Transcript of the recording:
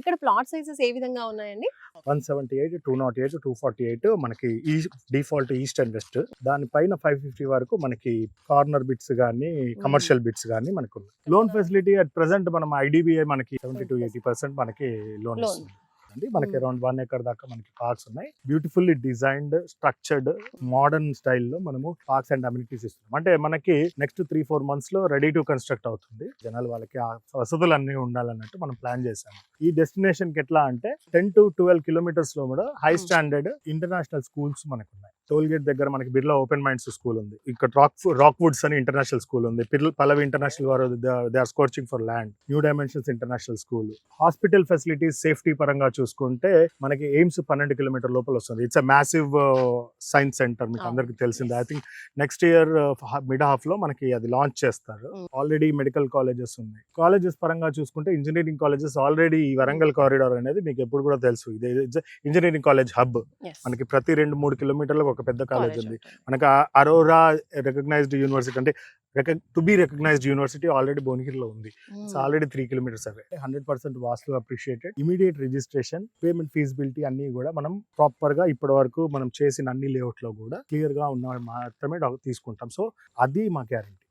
ఇక్కడ plot sizes ఏ విధంగా ఉన్నాయండి? One seventy eight two naught eight to forty eight మనకి ఈ డిఫాల్ట్ ఈస్ట్ అండ్ వెస్ట్. దానిపైన ఫైవ్ ఫిఫ్టీ వరకు మనకి కార్నర్ బిట్స్ కానీ కమర్షియల్ బిట్స్ కానీ మనకు లోన్ ఫెసిలిటీ అట్ ప్రెసెంట్ మనం ఐడిబిఐ మనకి సెవెంటీ టు ఎయిటీ పర్సెంట్ మనకి లోన్. ఇస్తుంది. అండి మనకి. అరౌండ్ వన్ ఎకర్ దాకా మనకి పార్క్స్ ఉన్నాయి. బ్యూటిఫుల్లీ డిజైన్డ్ స్ట్రక్చర్డ్ మోడర్న్ స్టైల్లో మనము పార్క్స్ అండ్ అమ్యూనిటీస్ ఇస్తున్నాం. అంటే మనకి నెక్స్ట్ త్రీ ఫోర్ మంత్స్లో రెడీ టు కన్స్ట్రక్ట్ అవుతుంది. జనాలు వాళ్ళకి ఆ వసతులు అన్ని ఉండాలన్నట్టు మనం ప్లాన్ చేసాము ఈ డెస్టినేషన్కి ఎట్లా అంటే టెన్ టు ట్వెల్వ్ కిలోమీటర్స్లో కూడా హై. స్టాండర్డ్ ఇంటర్నేషనల్ స్కూల్స్ మనకు ఉన్నాయి. టోల్ గేట్ దగ్గర మనకి బిర్లా ఓపెన్ మైండ్స్ స్కూల్ ఉంది. ఇక్కడ రాక్ రాక్ వుడ్స్ అని ఇంటర్నేషనల్ స్కూల్ ఉంది. పల్లవి ఇంటర్నేషనల్ వారు they are scorching for land. New dimensions international school. Hospital facilities safety పరంగా చూసుకుంటే మనకి ఎయిమ్స్ పన్నెండు కిలోమీటర్ లోపల వస్తుంది. It's a massive science centre మీకు అందరికి తెలిసిందే. I. Think next year mid హాఫ్లో మనకి అది లాంచ్ చేస్తారు. ఆల్రెడీ మెడికల్ కాలేజెస్ ఉన్నాయి. కాలేజెస్ పరంగా చూసుకుంటే ఇంజనీరింగ్ కాలేజెస్ ఆల్రెడీ ఈ వరంగల్ కారిడార్ అనేది మీకు ఎప్పుడు కూడా తెలుసు. ఇది ఇంజనీరింగ్ కాలేజ్ హబ్. మనకి ప్రతి రెండు మూడు కిలోమీటర్లకు ఒక పెద్ద కాలేజ్ ఉంది. మనకి అరోరా రికగ్నైజ్డ్ యూనివర్సిటీ అంటే to be recognised university already భువనగిరిలో ఉంది. Hmm. Already three kilometres away hundred percent vastu appreciated immediate registration payment feasibility అన్ని కూడా మనం ప్రాపర్గా ఇప్పటి వరకు మనం చేసిన అన్ని లేఅవుట్లో కూడా క్లియర్గా ఉన్న మాత్రమే తీసుకుంటాం. సో అది మా గ్యారంటీ